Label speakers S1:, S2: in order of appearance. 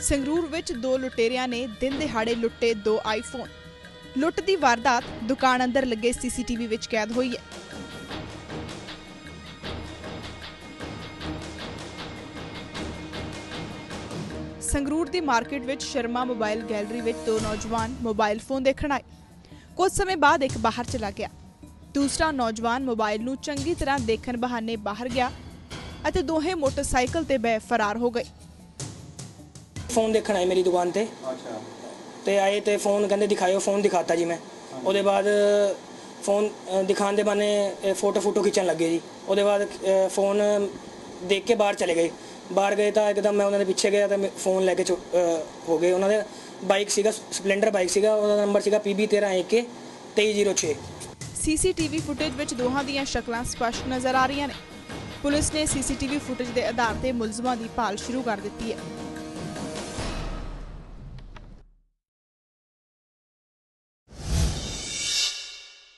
S1: ਸੰਗਰੂਰ ਵਿੱਚ ਦੋ ਲੁਟੇਰਿਆਂ ਨੇ ਦਿਨ ਦਿਹਾੜੇ ਲੁੱਟੇ ਦੋ ਆਈਫੋਨ ਲੁੱਟ ਦੀ ਵਾਰਦਾਤ ਦੁਕਾਨ ਅੰਦਰ ਲੱਗੇ ਸੀਸੀਟੀਵੀ ਵਿੱਚ ਕੈਦ ਹੋਈ ਹੈ। ਸੰਗਰੂਰ ਦੀ ਮਾਰਕੀਟ ਵਿੱਚ ਸ਼ਰਮਾ ਮੋਬਾਈਲ ਗੈਲਰੀ ਵਿੱਚ ਦੋ ਨੌਜਵਾਨ ਮੋਬਾਈਲ ਫੋਨ ਦੇਖਣ ਆਏ। ਕੁਝ ਸਮੇਂ ਬਾਅਦ ਇੱਕ ਬਾਹਰ ਚਲਾ ਗਿਆ। ਦੂਸਰਾ ਨੌਜਵਾਨ ਮੋਬਾਈਲ ਨੂੰ ਚੰਗੀ ਤਰ੍ਹਾਂ ਦੇਖਣ ਬਹਾਨੇ ਬਾਹਰ ਗਿਆ। ਅਤੇ ਦੋਹੇ ਮੋਟਰਸਾਈਕਲ ਤੇ ਬੈ ਫਰਾਰ ਹੋ ਗਏ।
S2: ਫੋਨ ਦੇਖਣ ਆਏ ਮੇਰੀ ਦੁਕਾਨ ਤੇ।
S3: ਅੱਛਾ।
S2: ਤੇ ਆਏ ਤੇ ਫੋਨ ਕਹਿੰਦੇ ਦਿਖਾਇਓ ਫੋਨ ਦਿਖਾਤਾ ਜੀ ਮੈਂ। ਉਹਦੇ ਬਾਅਦ ਫੋਨ ਦਿਖਾਉਣ ਦੇ ਬਾਨੇ ਫੋਟੋ ਫੋਟੋ ਖਿੱਚਣ ਲੱਗੇ ਜੀ। ਉਹਦੇ ਬਾਅਦ ਫੋਨ ਦੇਖ ਕੇ ਬਾਹਰ ਚਲੇ ਗਏ। ਬਾਹਰ ਗਏ ਤਾਂ ਇੱਕਦਮ ਮੈਂ ਉਹਨਾਂ ਦੇ ਪਿੱਛੇ ਗਿਆ ਤਾਂ ਫੋਨ ਲੈ ਕੇ ਹੋ ਗਏ। ਉਹਨਾਂ ਦੇ ਬਾਈਕ ਸੀਗਾ ਸਪਲੈਂਡਰ ਬਾਈਕ ਸੀਗਾ। ਉਹਦਾ ਨੰਬਰ ਸੀਗਾ PB13AK 2306
S1: ਸੀਸੀਟੀਵੀ ਫੁਟੇਜ ਵਿੱਚ ਦੋਹਾਂ ਦੀਆਂ ਸ਼ਕਲਾਂ ਸਪਸ਼ਟ ਨਜ਼ਰ ਆ ਰਹੀਆਂ ਨੇ। ਪੁਲਿਸ ਨੇ ਸੀਸੀਟੀਵੀ ਫੁਟੇਜ ਦੇ ਆਧਾਰ ਤੇ ਮੁਲਜ਼ਮਾਂ ਦੀ ਭਾਲ ਸ਼ੁਰੂ ਕਰ ਦਿੱਤੀ ਹੈ।